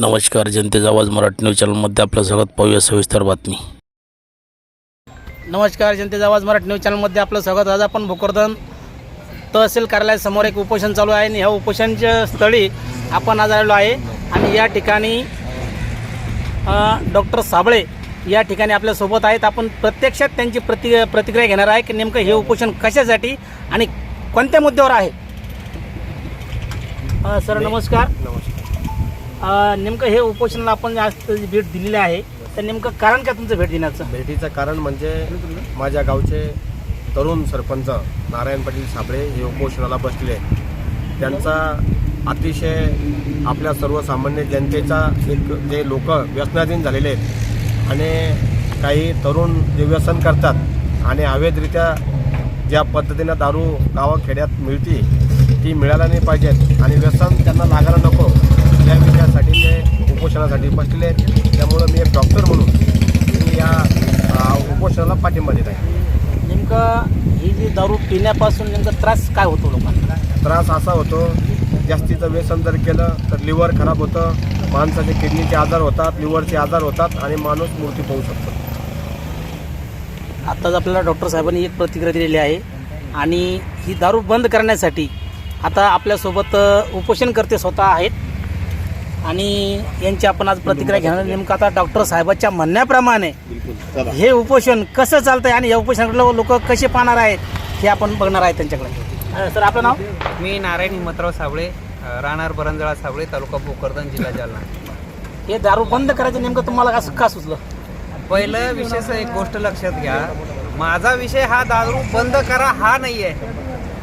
नमस्कार जनतेचा आवाज मराठी न्यूज चॅनलमध्ये आपलं स्वागत. पाहूया सविस्तर बातमी. नमस्कार जनतेचा आवाज मराठी न्यूज चॅनलमध्ये आपलं स्वागत. आज आपण भोकरदन तहसील कार्यालयासमोर एक उपोषण चालू आहे आणि ह्या उपोषणच्या स्थळी आपण आज आलेलो आहे. आणि या ठिकाणी डॉक्टर साबळे या ठिकाणी आपल्यासोबत आहेत. आपण प्रत्यक्षात त्यांची प्रति प्रतिक्रिया घेणार आहे की नेमकं हे उपोषण कशासाठी आणि कोणत्या मुद्द्यावर आहे? सर नमस्कार. अ, नेमकं हे उपोषणाला आपण आज भेट दिलेली आहे. तर नेमकं कारण काय तुमचं भेट देण्याचं? भेटीचं कारण म्हणजे माझ्या गावचे तरुण सरपंच नारायण पाटील साबळे हे उपोषणाला बसले. त्यांचा अतिशय आपल्या सर्वसामान्य जनतेचा एक जे लोक व्यसनाधीन झालेले आहेत आणि काही तरुण जे व्यसन करतात आणि अवैधरित्या ज्या पद्धतीनं दारू गावाखेड्यात मिळते ती मिळायला नाही पाहिजेत आणि व्यसन त्यांना लागायला नको. या विषयासाठी ते उपोषणासाठी बसलेले आहेत. त्यामुळं मी एक डॉक्टर म्हणून मी या उपोषणाला पाठिंबा देत आहे. नेमकं ही जी दारू पिण्यापासून नेमकं त्रास काय होतो लोकांना? त्रास असा होतो जास्तीचं व्यसन जर केलं तर लिव्हर खराब होतं माणसाचे किडनीचे आजार होतात लिव्हरचे आजार होतात आणि माणूस मृत्यू पाहू शकतो. आत्ताच आपल्याला डॉक्टर साहेबांनी एक प्रतिक्रिया दिलेली आहे आणि ही दारू बंद करण्यासाठी आता आपल्यासोबत उपोषण करते स्वतः आहेत. आणि यांची आपण आज प्रतिक्रिया घेणार नेमकं आता डॉक्टर साहेबांच्या म्हणण्याप्रमाणे हे उपोषण कसं चालतंय आणि या उपोषणाकडे लोक कसे पाहणार आहेत हे आपण बघणार आहे त्यांच्याकडे. सर आपलं नाव? मी नारायण हिमतराव साबळे राहणार बरंजळा साबळे तालुका भोकरदन जिल्हा जालना. हे दारू बंद करायचं नेमकं तुम्हाला असं का सुचलं? पहिलं विशेष एक गोष्ट लक्षात घ्या. माझा विषय हा दारू बंद करा हा नाही आहे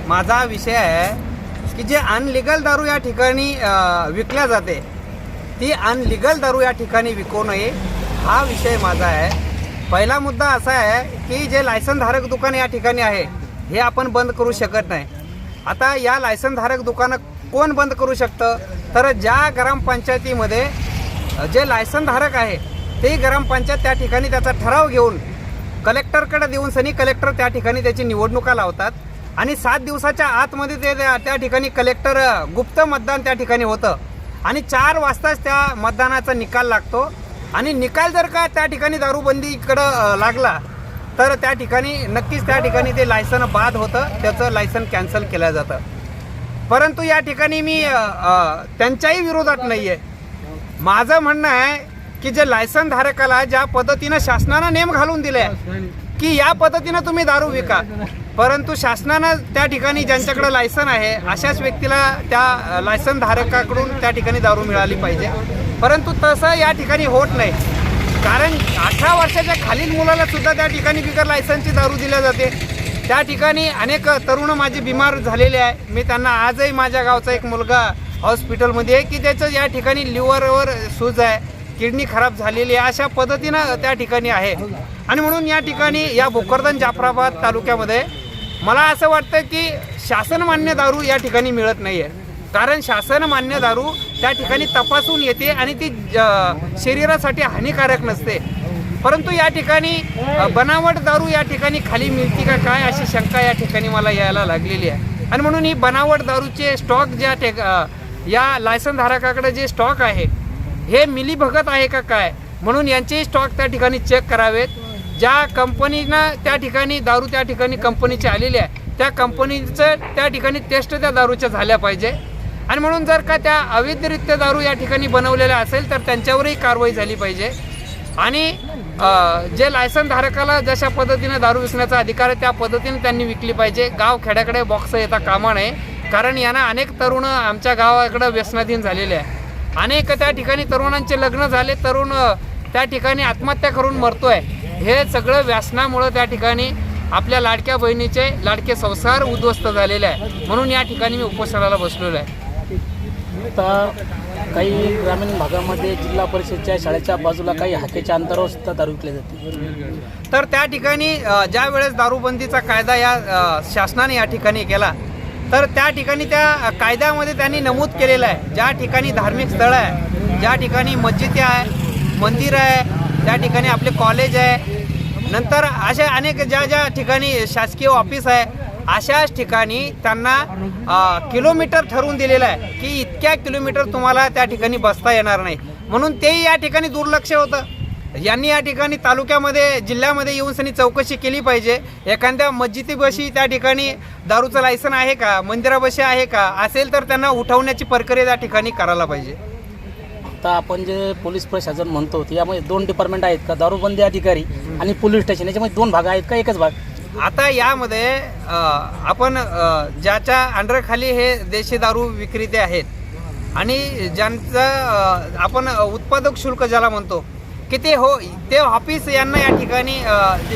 माझा विषय आहे की जे अनलिगल दारू या ठिकाणी विकल्या जाते. ती अनलिगल दारू या ठिकाणी विकू नये हा विषय माझा आहे. पहिला मुद्दा असा आहे की जे लायसनधारक दुकान या ठिकाणी आहे हे आपण बंद करू शकत नाही. आता या लायसनधारक दुकानं कोण बंद करू शकतं? तर ज्या ग्रामपंचायतीमध्ये जे लायसनधारक आहे ते ग्रामपंचायत त्या ठिकाणी त्याचा ठराव घेऊन कलेक्टरकडे देऊन सनी कलेक्टर त्या ठिकाणी त्याची निवडणुका लावतात आणि सात दिवसाच्या आतमध्ये ते त्या- त्या ठिकाणी कलेक्टर गुप्त मतदान त्या ठिकाणी होतं. आणि चार वाजताच त्या मतदानाचा निकाल लागतो. आणि निकाल जर का त्या ठिकाणी दारूबंदीकडं लागला तर त्या ठिकाणी नक्कीच त्या ठिकाणी ते लायसन बाद होतं. त्याचं लायसन कॅन्सल केलं जातं. परंतु या ठिकाणी मी त्यांच्याही विरोधात नाही आहे माझं म्हणणं आहे की जे लायसन धारकाला ज्या पद्धतीनं शासनानं नेम घालून दिले की या पद्धतीनं तुम्ही दारू विका. परंतु शासनानं त्या ठिकाणी ज्यांच्याकडे लायसन आहे अशाच व्यक्तीला त्या लायसन धारकाकडून त्या ठिकाणी दारू मिळाली पाहिजे. परंतु तसं या ठिकाणी होत नाही. कारण अठरा वर्षाच्या खालील मुलाला सुद्धा त्या ठिकाणी बिगर लायसनची दारू दिल्या जाते. त्या ठिकाणी अनेक तरुण माझे बिमार झालेले आहे. मी त्यांना आजही माझ्या गावचा एक मुलगा हॉस्पिटलमध्ये आहे की त्याचं या ठिकाणी लिव्हरवर सूज आहे किडनी खराब झालेली आहे अशा पद्धतीनं त्या ठिकाणी आहे. आणि म्हणून या ठिकाणी या भोकरदन जाफराबाद तालुक्यामध्ये मला असं वाटतं की शासन मान्य दारू या ठिकाणी मिळत नाही आहे कारण शासन मान्य दारू त्या ठिकाणी तपासून येते आणि ती ज- शरीरासाठी हानिकारक नसते. परंतु या ठिकाणी बनावट दारू या ठिकाणी खाली मिळते का काय अशी शंका या ठिकाणी मला यायला लागलेली आहे. आणि म्हणून ही बनावट दारूचे स्टॉक ज्या ठिक या लायसन धारकाकडे जे स्टॉक आहे हे मिलीभगत आहे का काय? म्हणून यांचेही स्टॉक त्या ठिकाणी चेक करावेत. ज्या कंपनीनं त्या ठिकाणी दारू त्या ठिकाणी कंपनीची आलेली आहे त्या कंपनीचं त्या ठिकाणी टेस्ट त्या दारूच्या झाल्या पाहिजे. आणि म्हणून जर का त्या अवैधरित्या दारू या ठिकाणी बनवलेल्या असेल तर त्यांच्यावरही कारवाई झाली पाहिजे. आणि जे लायसन धारकाला जशा पद्धतीनं दारू विकण्याचा अधिकार आहे त्या पद्धतीने त्यांनी विकली पाहिजे. गाव खेड्याकडे बॉक्स येता कामा नये. कारण यांना अनेक तरुण आमच्या गावाकडं व्यसनाधीन झालेले आहे अनेक त्या ठिकाणी तरुणांचे लग्न झाले तरुण त्या ठिकाणी आत्महत्या करून मरतो आहे हे सगळं व्यसनामुळं त्या ठिकाणी आपल्या लाडक्या बहिणीचे लाडके संसार उद्ध्वस्त झालेले आहे. म्हणून या ठिकाणी मी उपोषणाला बसलेलो आहे. आता काही ग्रामीण भागामध्ये जिल्हा परिषदच्या शाळेच्या बाजूला काही हाकेच्या अंतरावर सुद्धा दारू विकली जाते. तर त्या ठिकाणी ज्या वेळेस दारूबंदीचा कायदा या शासनाने या ठिकाणी केला तर त्या ठिकाणी त्या कायद्यामध्ये त्यांनी नमूद केलेलं आहे. ज्या ठिकाणी धार्मिक स्थळं आहे ज्या ठिकाणी मस्जिदी आहे मंदिर आहे त्या ठिकाणी आपले कॉलेज आहे. नंतर अशा अनेक ज्या ज्या ठिकाणी शासकीय ऑफिस आहे अशाच ठिकाणी त्यांना किलोमीटर ठरवून दिलेलं आहे की इतक्या किलोमीटर तुम्हाला त्या ठिकाणी बसता येणार नाही. म्हणून तेही या ठिकाणी दुर्लक्ष होतं. यांनी या ठिकाणी तालुक्यामध्ये जिल्ह्यामध्ये येऊन त्यांनी चौकशी केली पाहिजे. एखाद्या मस्जिदीबशी त्या ठिकाणी दारूचं लायसन आहे का? मंदिराबशी आहे का? असेल तर त्यांना उठवण्याची प्रक्रिया त्या ठिकाणी करायला पाहिजे. आता आपण जे पोलीस प्रशासन म्हणतो यामध्ये दोन डिपार्टमेंट आहेत का? दारूबंदी अधिकारी आणि पोलीस स्टेशन याच्यामध्ये दोन भाग आहेत का? एकच भाग? आता यामध्ये आपण ज्याच्या अंडरखाली हे देशी दारू विक्रेते आहेत आणि ज्यांचं आपण उत्पादक शुल्क ज्याला म्हणतो की ते हो ते ऑफिस यांना या ठिकाणी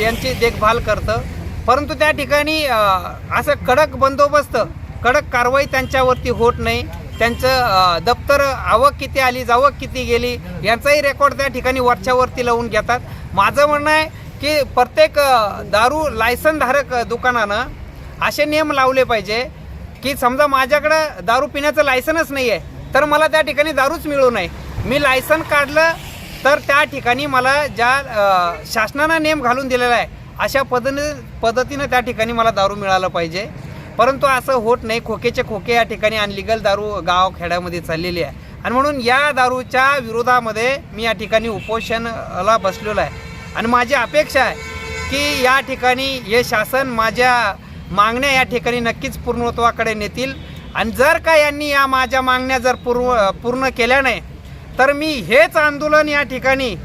यांची देखभाल करतं. परंतु त्या ठिकाणी असं कडक बंदोबस्त कडक कारवाई त्यांच्यावरती होत नाही. त्यांचं दप्तर आवक किती आली जावक किती गेली यांचाही रेकॉर्ड त्या ठिकाणी वरच्यावरती लावून घेतात. माझं म्हणणं आहे की प्रत्येक दारू लायसनधारक दुकानानं असे नियम लावले पाहिजे की समजा माझ्याकडं दारू पिण्याचं लायसनच नाही आहे तर मला त्या ठिकाणी दारूच मिळू नये. मी लायसन काढलं तर त्या ठिकाणी मला ज्या शासनानं नेम घालून दिलेला आहे अशा पद्धतीने पद्धतीनं त्या ठिकाणी मला दारू मिळालं पाहिजे. परंतु असं होत नाही. खोकेचे खोके या ठिकाणी अनलिगल दारू गाव खेड्यामध्ये चाललेली आहे. आणि म्हणून या दारूच्या विरोधामध्ये मी या ठिकाणी उपोषणाला बसलेलो आहे. आणि माझी अपेक्षा आहे की या ठिकाणी हे शासन माझ्या मागण्या या ठिकाणी नक्कीच पूर्णत्वाकडे नेतील. आणि जर का यांनी या माझ्या मागण्या जर पूर्व पूर्ण केल्या नाही तर मी हेच आंदोलन या ठिकाणी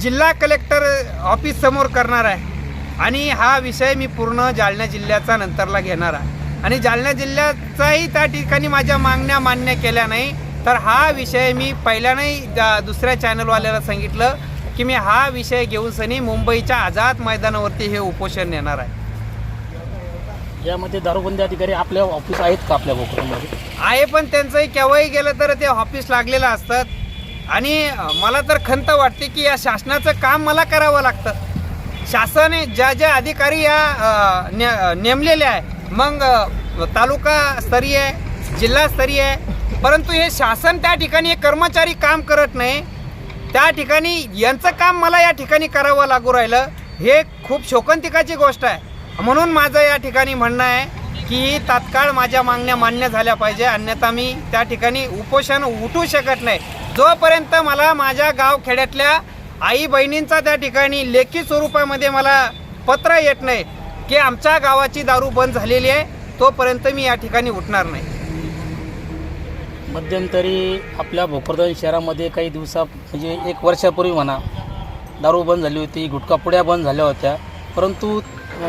जिल्हा कलेक्टर ऑफिससमोर करणार आहे. आणि हा विषय मी पूर्ण जालना जिल्ह्याचा नंतरला घेणार आहे. आणि जालना जिल्ह्याचाही त्या ठिकाणी माझ्या मागण्या मान्य केल्या नाही तर हा विषय मी पहिल्यानंही दुसऱ्या चॅनलवाल्याला सांगितलं की मी हा विषय घेऊन सनी मुंबईच्या आझाद मैदानावरती हे उपोषण नेणार आहे. यामध्ये दारूबंदी अधिकारी आपल्या ऑफिस आहेत का आपल्या आहे पण त्यांचंही केव्हाही गेलं तर ते ऑफिस लागलेलं असतात. आणि मला तर खंत वाटते की या शासनाचं काम मला करावं लागतं. शासन ज्या ज्या अधिकारी या ने नेमलेले आहे मग तालुका स्तरीय जिल्हास्तरीय आहे परंतु हे शासन त्या ठिकाणी कर्मचारी काम करत नाही. त्या ठिकाणी यांचं काम मला या ठिकाणी करावं लागू राहिलं. हे खूप शोकंतिकाची गोष्ट आहे. म्हणून माझं या ठिकाणी म्हणणं आहे की तात्काळ माझ्या मागण्या मान्य झाल्या पाहिजे. अन्यथा मी त्या ठिकाणी उपोषण उठू शकत नाही. जोपर्यंत मला माझ्या गाव खेड्यातल्या आई बहिणींचा त्या ठिकाणी लेखी स्वरूपामध्ये मला पत्र येत नाही की आमच्या गावाची दारू बंद झालेली आहे तोपर्यंत मी या ठिकाणी उठणार नाही. मध्यंतरी आपल्या भोकरदन शहरामध्ये काही दिवसा म्हणजे एक वर्षापूर्वी म्हणा दारू बंद झाली होती गुटखा पुड्या बंद झाल्या होत्या परंतु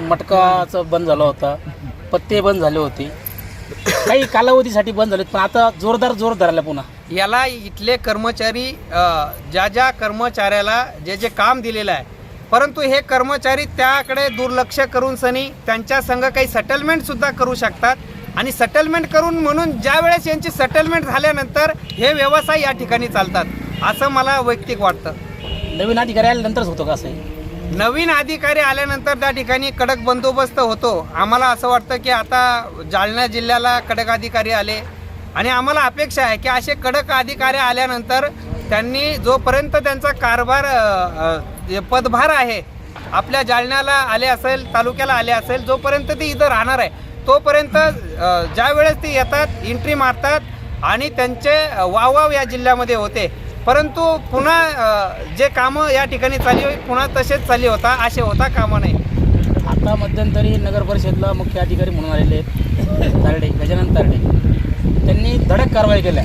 मटकाचं बंद झाला होता पत्ते बंद झाले होते. काही कालावधीसाठी बंद झाले पण आता जोरदार जोर धरायला पुन्हा. याला इथले कर्मचारी ज्या ज्या कर्मचाऱ्याला जे जे काम दिलेलं आहे परंतु हे कर्मचारी त्याकडे दुर्लक्ष करून सनी त्यांच्या संघ काही सेटलमेंट सुद्धा करू शकतात. आणि सेटलमेंट करून म्हणून ज्या वेळेस यांची सेटलमेंट झाल्यानंतर हे व्यवसाय या ठिकाणी चालतात असं मला वैयक्तिक वाटतं. नवीन अधिकारी आल्यानंतरच होतं का असं? नवीन अधिकारी आल्यानंतर त्या ठिकाणी कडक बंदोबस्त होतो. आम्हाला असं वाटतं की आता जालना जिल्ह्याला कडक अधिकारी आले आणि आम्हाला अपेक्षा आहे की असे कडक अधिकारी आल्यानंतर त्यांनी जोपर्यंत त्यांचा कारभार पदभार आहे आपल्या जालन्याला आले असेल तालुक्याला आले असेल जोपर्यंत ते इथं राहणार आहे तोपर्यंत ज्या वेळेस ते येतात एंट्री मारतात आणि त्यांचे अ, वाववाव या जिल्ह्यामध्ये होते. परंतु पुन्हा जे कामं या ठिकाणी चालली पुन्हा तसेच चालली होता असे होता कामं नाही. आता मध्यंतरी नगर परिषदला मुख्य अधिकारी म्हणून आलेले आहेत तारडे गजानन तारडे. त्यांनी धडक कारवाई केल्या.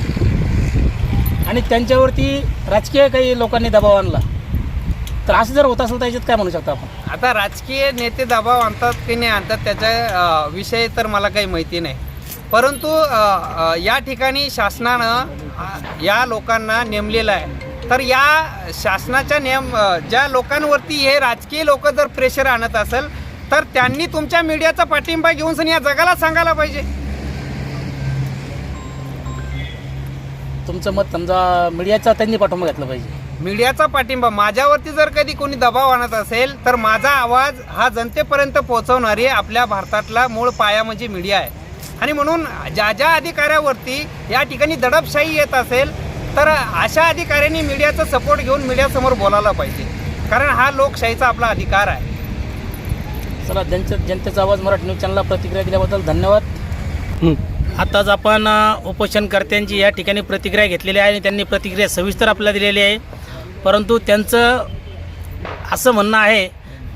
आणि त्यांच्यावरती राजकीय काही लोकांनी दबाव आणला. तर असं जर होत असेल तर याच्यात काय म्हणू शकता आपण? आता राजकीय नेते दबाव आणतात की नाही आणतात त्याच्या विषय विषयी तर मला काही माहिती नाही. परंतु या ठिकाणी शासनानं या लोकांना नेमलेलं आहे. तर या शासनाच्या नियम ज्या लोकांवरती हे राजकीय लोक जर प्रेशर आणत असेल तर त्यांनी तुमच्या मीडियाचा पाठिंबा घेऊन सन या जगाला सांगायला पाहिजे. तुमचं मत समजा मीडियाचा त्यांनी पाठिंबा घेतला पाहिजे. मीडियाचा पाठिंबा. माझ्यावरती जर कधी कोणी दबाव आणत असेल तर माझा आवाज हा जनतेपर्यंत पोहोचवणारी आपल्या भारतातला मूळ पाया म्हणजे मीडिया आहे. आणि म्हणून ज्या ज्या अधिकाऱ्यावरती या ठिकाणी दडपशाही येत असेल तर अशा अधिकाऱ्यांनी मीडियाचा सपोर्ट घेऊन मीडियासमोर बोलायला पाहिजे. कारण हा लोकशाहीचा आपला अधिकार आहे. चला जनते जनतेचा आवाज मराठी न्यूज चॅनलला प्रतिक्रिया दिल्याबद्दल धन्यवाद. आताच आपण उपोषणकर्त्यांची या ठिकाणी प्रतिक्रिया घेतलेली आहे आणि त्यांनी प्रतिक्रिया सविस्तर आपल्याला दिलेली आहे. परंतु त्यांचं असं म्हणणं आहे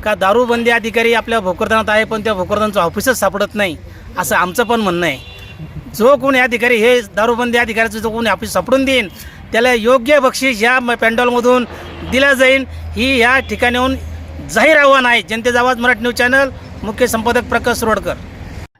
का दारूबंदी अधिकारी आपल्या भोकरदनात आहे पण त्या भोकरदनचं ऑफिसच सापडत नाही असं आमचं पण म्हणणं आहे. जो कोणी अधिकारी हे दारूबंदी अधिकाऱ्याचं जो कोणी ऑफिस सापडून देईन त्याला योग्य बक्षीस या पॅन्डॉलमधून दिला जाईल ही या ठिकाणाहून जाहीर आव्हान आहे. जनतेचा आवाज मराठी न्यूज चॅनल मुख्य संपादक प्रकाश रोडकर.